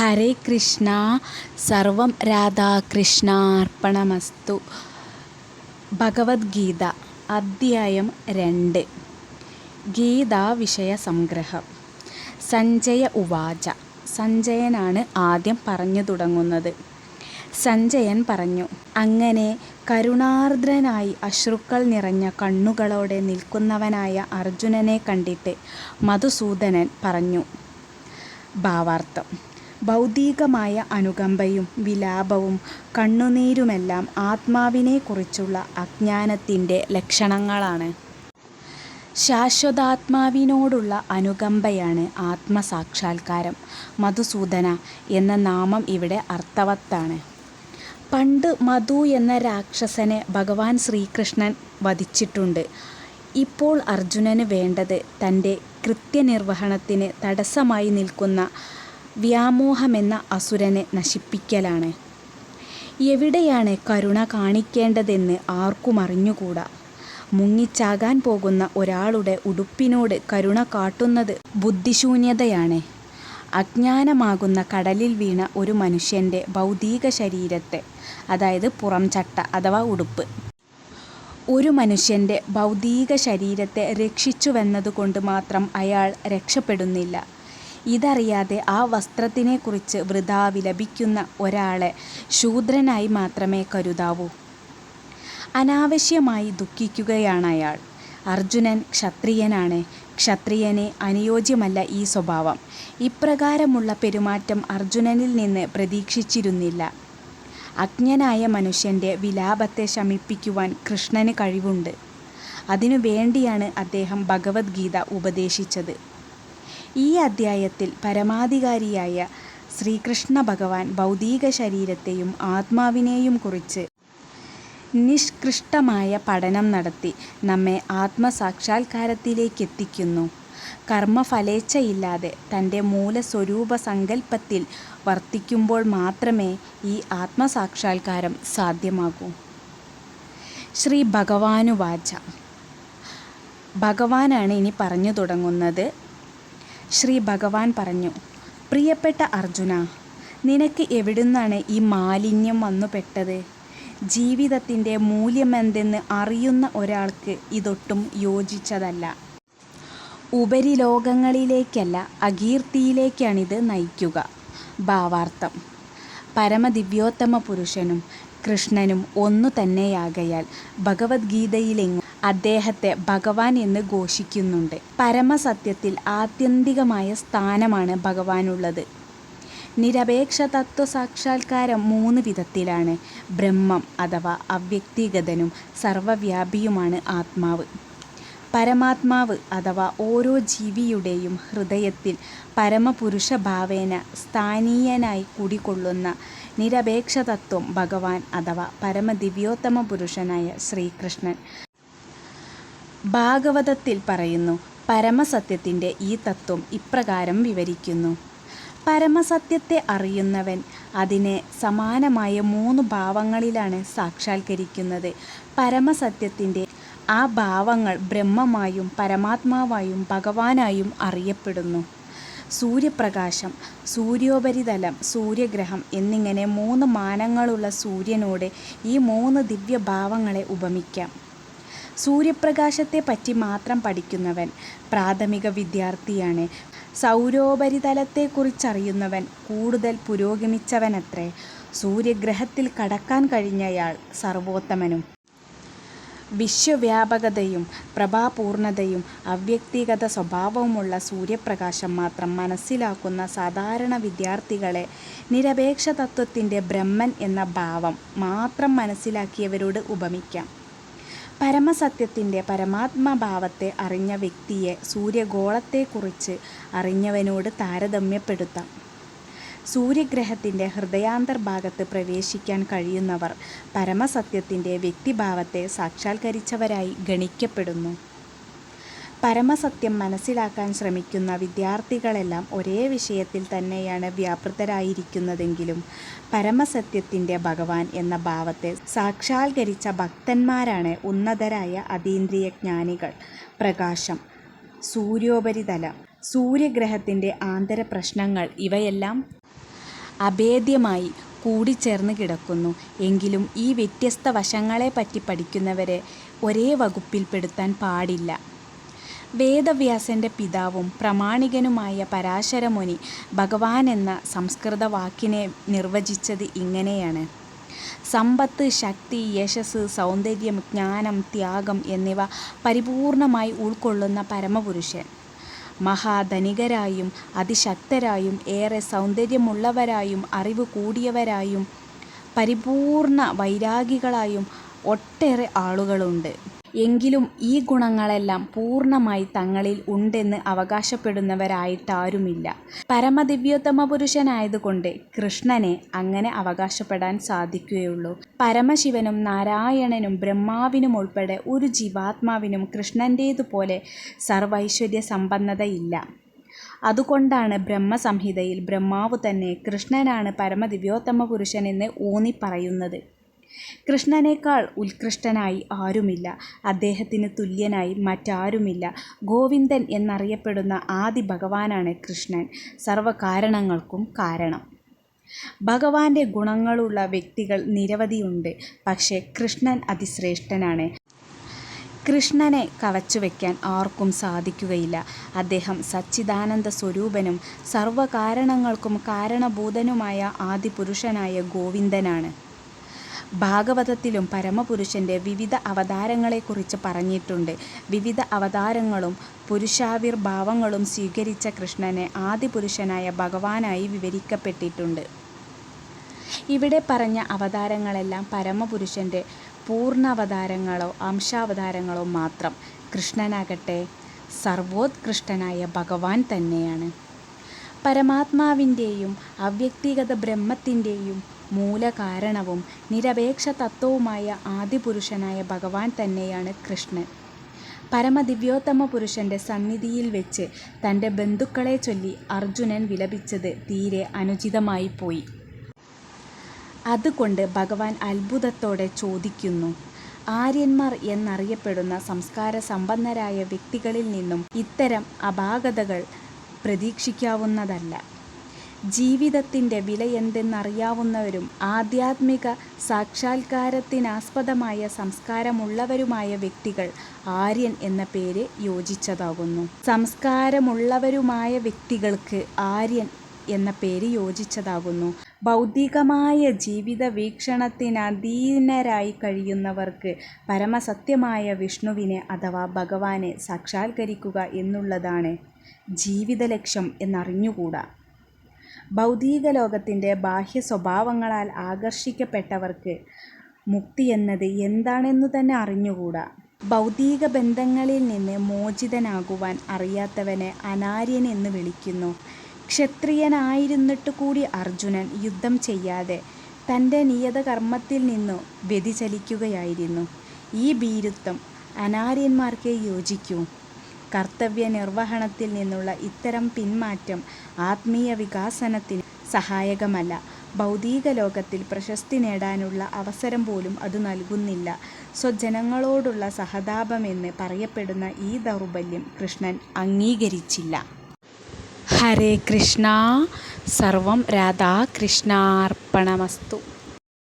ഹരേ കൃഷ്ണ സർവം രാധാകൃഷ്ണാർപ്പണമസ്തു. ഭഗവത്ഗീത അധ്യായം രണ്ട്. ഗീതാ വിഷയ സംഗ്രഹം സഞ്ജയ ഉവാച. സഞ്ജയനാണ് ആദ്യം പറഞ്ഞു തുടങ്ങുന്നത്. സഞ്ജയൻ പറഞ്ഞു അങ്ങനെ കരുണാർദ്രനായി അശ്രുക്കൾ നിറഞ്ഞ കണ്ണുകളോടെ നിൽക്കുന്നവനായ അർജുനനെ കണ്ടിട്ട് മധുസൂദനൻ പറഞ്ഞു. ഭാവാർത്ഥം ഭൗതികമായ അനുകമ്പയും വിലാപവും കണ്ണുനീരുമെല്ലാം ആത്മാവിനെക്കുറിച്ചുള്ള അജ്ഞാനത്തിന്റെ ലക്ഷണങ്ങളാണ്. ശാശ്വതാത്മാവിനോടുള്ള അനുകമ്പയാണ് ആത്മസാക്ഷാത്കാരം. മധുസൂദന എന്ന നാമം ഇവിടെ അർത്ഥവത്താണ്. പണ്ട് മധു എന്ന രാക്ഷസനെ ഭഗവാൻ ശ്രീകൃഷ്ണൻ വധിച്ചിട്ടുണ്ട്. ഇപ്പോൾ അർജുനന് വേണ്ടത് തന്റെ കൃത്യനിർവഹണത്തിന് തടസ്സമായി നിൽക്കുന്ന വ്യാമോഹമെന്ന അസുരനെ നശിപ്പിക്കലാണ്. എവിടെയാണ് കരുണ കാണിക്കേണ്ടതെന്ന് ആർക്കും അറിഞ്ഞുകൂടാ. മുങ്ങിച്ചാകാൻ പോകുന്ന ഒരാളുടെ ഉടുപ്പിനോട് കരുണ കാട്ടുന്നത് ബുദ്ധിശൂന്യതയാണ്. അജ്ഞാനമാകുന്ന കടലിൽ വീണ ഒരു മനുഷ്യന്റെ ഭൗതിക ശരീരത്തെ അതായത് പുറംചട്ട അഥവാ ഉടുപ്പ്. ഒരു മനുഷ്യന്റെ ഭൗതിക ശരീരത്തെ രക്ഷിച്ചുവെന്നതുകൊണ്ട് മാത്രം അയാൾ രക്ഷപ്പെടുന്നില്ല. ഇതറിയാതെ ആ വസ്ത്രത്തിനെക്കുറിച്ച് വൃഥാ വിലപിക്കുന്ന ഒരാളെ ശൂദ്രനായി മാത്രമേ കരുതാവൂ. അനാവശ്യമായി ദുഃഖിക്കുകയാണ് അയാൾ. അർജുനൻ ക്ഷത്രിയനാണ്. ക്ഷത്രിയനെ അനുയോജ്യമല്ല ഈ സ്വഭാവം. ഇപ്രകാരമുള്ള പെരുമാറ്റം അർജുനനിൽ നിന്ന് പ്രതീക്ഷിച്ചിരുന്നില്ല. അജ്ഞനായ മനുഷ്യന്റെ വിലാപത്തെ ശമിപ്പിക്കുവാൻ കൃഷ്ണന് കഴിവുണ്ട്. അതിനു വേണ്ടിയാണ് അദ്ദേഹം ഭഗവത്ഗീത ഉപദേശിച്ചത്. ഈ അധ്യായത്തിൽ പരമാധികാരിയായ ശ്രീകൃഷ്ണ ഭഗവാൻ ഭൗതിക ശരീരത്തെയും ആത്മാവിനെയും കുറിച്ച് നിഷ്കൃഷ്ടമായ പഠനം നടത്തി നമ്മെ ആത്മസാക്ഷാത്കാരത്തിലേക്കെത്തിക്കുന്നു. കർമ്മഫലേച്ഛയില്ലാതെ തന്റെ മൂലസ്വരൂപ സങ്കല്പത്തിൽ വർത്തിക്കുമ്പോൾ മാത്രമേ ഈ ആത്മസാക്ഷാത്കാരം സാധ്യമാകൂ. ശ്രീ ഭഗവാനുവാച. ഭഗവാനാണ് ഇനി പറഞ്ഞു തുടങ്ങുന്നത് ശ്രീ ഭഗവാൻ പറഞ്ഞു പ്രിയപ്പെട്ട അർജുന നിനക്ക് എവിടുന്നാണ് ഈ മാലിന്യം വന്നു പെട്ടത്? ജീവിതത്തിന്റെ മൂല്യമെന്തെന്ന് അറിയുന്ന ഒരാൾക്ക് ഇതൊട്ടും യോജിച്ചതല്ല. ഉപരിലോകങ്ങളിലേക്കല്ല അകീർത്തിയിലേക്കാണിത് നയിക്കുക. ഭാവാർത്ഥം. പരമദിവ്യോത്തമ പുരുഷനും കൃഷ്ണനും ഒന്നു തന്നെയാകയാൽ ഭഗവത്ഗീതയിലെങ്ങും അദ്ദേഹത്തെ ഭഗവാൻ എന്ന് ഘോഷിക്കുന്നുണ്ട്. പരമസത്യത്തിൽ ആത്യന്തികമായ സ്ഥാനമാണ് ഭഗവാനുള്ളത്. നിരപേക്ഷ തത്വ സാക്ഷാത്കാരം മൂന്ന് വിധത്തിലാണ്. ബ്രഹ്മം അഥവാ അവ്യക്തിഗതനും സർവവ്യാപിയുമാണ് ആത്മാവ്. പരമാത്മാവ് അഥവാ ഓരോ ജീവിയുടെയും ഹൃദയത്തിൽ പരമപുരുഷ ഭാവേന സ്ഥാനീയനായി കുടികൊള്ളുന്ന നിരപേക്ഷ തത്വം ഭഗവാൻ അഥവാ പരമദിവ്യോത്തമ പുരുഷനായ ശ്രീകൃഷ്ണൻ. ഭാഗവതത്തിൽ പറയുന്നു പരമസത്യത്തിന്റെ ഈ തത്വം ഇപ്രകാരം വിവരിക്കുന്നു. പരമസത്യത്തെ അറിയുന്നവൻ അതിനെ സമാനമായ മൂന്ന് ഭാവങ്ങളിലാണ് സാക്ഷാത്കരിക്കുന്നത്. പരമസത്യത്തിന്റെ ആ ഭാവങ്ങൾ ബ്രഹ്മമായും പരമാത്മാവായും ഭഗവാനായും അറിയപ്പെടുന്നു. സൂര്യപ്രകാശം സൂര്യോപരിതലം സൂര്യഗ്രഹം എന്നിങ്ങനെ മൂന്ന് മാനങ്ങളുള്ള സൂര്യനോട് ഈ മൂന്ന് ദിവ്യഭാവങ്ങളെ ഉപമിക്കാം. സൂര്യപ്രകാശത്തെ പറ്റി മാത്രം പഠിക്കുന്നവൻ പ്രാഥമിക വിദ്യാർത്ഥിയാണ്. സൗരോപരിതലത്തെക്കുറിച്ചറിയുന്നവൻ കൂടുതൽ പുരോഗമിച്ചവനത്രേ. സൂര്യഗ്രഹത്തിൽ കടക്കാൻ കഴിഞ്ഞയാൾ സർവോത്തമനും. വിശ്വവ്യാപകതയും പ്രഭാപൂർണതയും അവ്യക്തിഗത സ്വഭാവവുമുള്ള സൂര്യപ്രകാശം മാത്രം മനസ്സിലാക്കുന്ന സാധാരണ വിദ്യാർത്ഥികളെ നിരപേക്ഷ തത്വത്തിന്റെ ബ്രഹ്മൻ എന്ന ഭാവം മാത്രം മനസ്സിലാക്കിയവരോട് ഉപമിക്കാം. പരമസത്യത്തിന്റെ പരമാത്മഭാവത്തെ അറിഞ്ഞ വ്യക്തിയെ സൂര്യഗോളത്തെക്കുറിച്ച് അറിഞ്ഞവനോട് താരതമ്യപ്പെടുത്താം. സൂര്യഗ്രഹത്തിന്റെ ഹൃദയാന്തർഭാഗത്ത് പ്രവേശിക്കാൻ കഴിയുന്നവർ പരമസത്യത്തിന്റെ വ്യക്തിഭാവത്തെ സാക്ഷാത്കരിച്ചവരായി ഗണിക്കപ്പെടുന്നു. പരമസത്യം മനസ്സിലാക്കാൻ ശ്രമിക്കുന്ന വിദ്യാർത്ഥികളെല്ലാം ഒരേ വിഷയത്തിൽ തന്നെയാണ് വ്യാപൃതരായിരിക്കുന്നതെങ്കിലും പരമസത്യത്തിന്റെ ഭഗവാൻ എന്ന ഭാവത്തെ സാക്ഷാത്കരിച്ച ഭക്തന്മാരാണ് ഉന്നതരായ അതീന്ദ്രിയ ജ്ഞാനികൾ പ്രകാശം സൂര്യോപരിതലം സൂര്യഗ്രഹത്തിന്റെ ആന്തര പ്രശ്നങ്ങൾ ഇവയെല്ലാം അഭേദ്യമായി കൂടിച്ചേർന്ന് കിടക്കുന്നു. എങ്കിലും ഈ വ്യത്യസ്ത വശങ്ങളെപ്പറ്റി പഠിക്കുന്നവരെ ഒരേ വകുപ്പിൽപ്പെടുത്താൻ പാടില്ല. വേദവ്യാസന്റെ പിതാവും പ്രമാണികനുമായ പരാശരമുനി ഭഗവാൻ എന്ന സംസ്കൃത വാക്കിനെ നിർവചിച്ചത് ഇങ്ങനെയാണ്. സമ്പത്ത്, ശക്തി, യശസ് സൗന്ദര്യം, ജ്ഞാനം, ത്യാഗം എന്നിവ പരിപൂർണമായി ഉൾക്കൊള്ളുന്ന പരമപുരുഷൻ. മഹാധനികരായും അതിശക്തരായും ഏറെ സൗന്ദര്യമുള്ളവരായും അറിവ് കൂടിയവരായും പരിപൂർണ വൈരാഗികളായും ഒട്ടേറെ ആളുകളുണ്ട്. എങ്കിലും ഈ ഗുണങ്ങളെല്ലാം പൂർണമായി തങ്ങളിൽ ഉണ്ടെന്ന് അവകാശപ്പെടുന്നവരായിട്ടാരുമില്ല. പരമദിവ്യോത്തമ പുരുഷനായതുകൊണ്ട് കൃഷ്ണനെ അങ്ങനെ അവകാശപ്പെടാൻ സാധിക്കുകയുള്ളൂ. പരമശിവനും നാരായണനും ബ്രഹ്മാവിനുമുൾപ്പെടെ ഒരു ജീവാത്മാവിനും കൃഷ്ണന്റേതുപോലെ സർവൈശ്വര്യസമ്പന്നതയില്ല. അതുകൊണ്ടാണ് ബ്രഹ്മസംഹിതയിൽ ബ്രഹ്മാവുതന്നെ കൃഷ്ണനാണ് പരമദിവ്യോത്തമ പുരുഷനെന്ന് ഊന്നിപ്പറയുന്നത്. കൃഷ്ണനേക്കാൾ ഉത്കൃഷ്ടനായി ആരുമില്ല. അദ്ദേഹത്തിന് തുല്യനായി മറ്റാരുമില്ല. ഗോവിന്ദൻ എന്നറിയപ്പെടുന്ന ആദി ഭഗവാനാണ് കൃഷ്ണൻ. സർവകാരണങ്ങൾക്കും കാരണം. ഭഗവാന്റെ ഗുണങ്ങളുള്ള വ്യക്തികൾ നിരവധിയുണ്ട്. പക്ഷേ കൃഷ്ണൻ അതിശ്രേഷ്ഠനാണ്. കൃഷ്ണനെ കവച്ചുവെക്കാൻ ആർക്കും സാധിക്കുകയില്ല. അദ്ദേഹം സച്ചിദാനന്ദ സ്വരൂപനും സർവകാരണങ്ങൾക്കും കാരണഭൂതനുമായ ആദിപുരുഷനായ ഗോവിന്ദനാണ്. ഭാഗവതത്തിലും പരമപുരുഷന്റെ വിവിധ അവതാരങ്ങളെക്കുറിച്ച് പറഞ്ഞിട്ടുണ്ട്. വിവിധ അവതാരങ്ങളും പുരുഷാവിർഭാവങ്ങളും സ്വീകരിച്ച കൃഷ്ണനെ ആദിപുരുഷനായ ഭഗവാനായി വിവരിക്കപ്പെട്ടിട്ടുണ്ട്. ഇവിടെ പറഞ്ഞ അവതാരങ്ങളെല്ലാം പരമപുരുഷന്റെ പൂർണാവതാരങ്ങളോ അംശാവതാരങ്ങളോ മാത്രം. കൃഷ്ണനാകട്ടെ സർവോത്കൃഷ്ടനായ ഭഗവാൻ തന്നെയാണ്. പരമാത്മാവിന്റെയും അവ്യക്തിഗത ബ്രഹ്മത്തിന്റെയും മൂലകാരണവും നിരപേക്ഷ തത്വവുമായ ആദിപുരുഷനായ ഭഗവാൻ തന്നെയാണ് കൃഷ്ണൻ. പരമദിവ്യോത്തമ പുരുഷന്റെ സന്നിധിയിൽ വെച്ച് തന്റെ ബന്ധുക്കളെ ചൊല്ലി അർജുനൻ വിലപിച്ചത് തീരെ അനുചിതമായിപ്പോയി. അതുകൊണ്ട് ഭഗവാൻ അത്ഭുതത്തോടെ ചോദിക്കുന്നു. ആര്യന്മാർ എന്നറിയപ്പെടുന്ന സംസ്കാര സമ്പന്നരായ വ്യക്തികളിൽ നിന്നും ഇത്തരം അപാകതകൾ പ്രതീക്ഷിക്കാവുന്നതല്ല. ജീവിതത്തിന്റെ വിലയെന്തെന്നറിയാവുന്നവരും ആധ്യാത്മിക സാക്ഷാത്കാരത്തിനാസ്പദമായ സംസ്കാരമുള്ളവരുമായ വ്യക്തികൾ ആര്യൻ എന്ന പേര് യോജിച്ചതാകുന്നു. സംസ്കാരമുള്ളവരുമായ വ്യക്തികൾക്ക് ആര്യൻ എന്ന പേര് യോജിച്ചതാകുന്നു. ഭൗതികമായ ജീവിതവീക്ഷണത്തിനധീനരായി കഴിയുന്നവർക്ക് പരമസത്യമായ വിഷ്ണുവിനെ അഥവാ ഭഗവാനെ സാക്ഷാത്കരിക്കുക എന്നുള്ളതാണ് ജീവിത ലക്ഷ്യം എന്നറിഞ്ഞുകൂടാ. ഭൗതികലോകത്തിന്റെ ബാഹ്യസ്വഭാവങ്ങളാൽ ആകർഷിക്കപ്പെട്ടവർക്ക് മുക്തിയെന്നത് എന്താണെന്നുതന്നെ അറിഞ്ഞുകൂടാ. ഭൗതിക ബന്ധങ്ങളിൽ നിന്ന് മോചിതനാകുവാൻ അറിയാത്തവനെ അനാര്യൻ എന്ന് വിളിക്കുന്നു. ക്ഷത്രിയനായിരുന്നിട്ടുകൂടി അർജുനൻ യുദ്ധം ചെയ്യാതെ തന്റെ തന്റെ നിയതകർമ്മത്തിൽനിന്നു വ്യതിചലിക്കുകയായിരുന്നു. ഈ ഭീരുത്വം അനാര്യന്മാർക്ക് യോജിക്കൂ. കർത്തവ്യനിർവഹണത്തിൽനിന്നുള്ള ഇത്തരം പിന്മാറ്റം ആത്മീയ വികാസനത്തിന് സഹായകമല്ല. ഭൗതിക ലോകത്തിൽ പ്രശസ്തി നേടാനുള്ള അവസരം പോലും അത് നൽകുന്നില്ല. സ്വജനങ്ങളോടുള്ള സഹതാപമെന്ന് പറയപ്പെടുന്ന ഈ ദൗർബല്യം കൃഷ്ണൻ അംഗീകരിച്ചില്ല. ഹരേ കൃഷ്ണ സർവം രാധാകൃഷ്ണാർപ്പണമസ്തു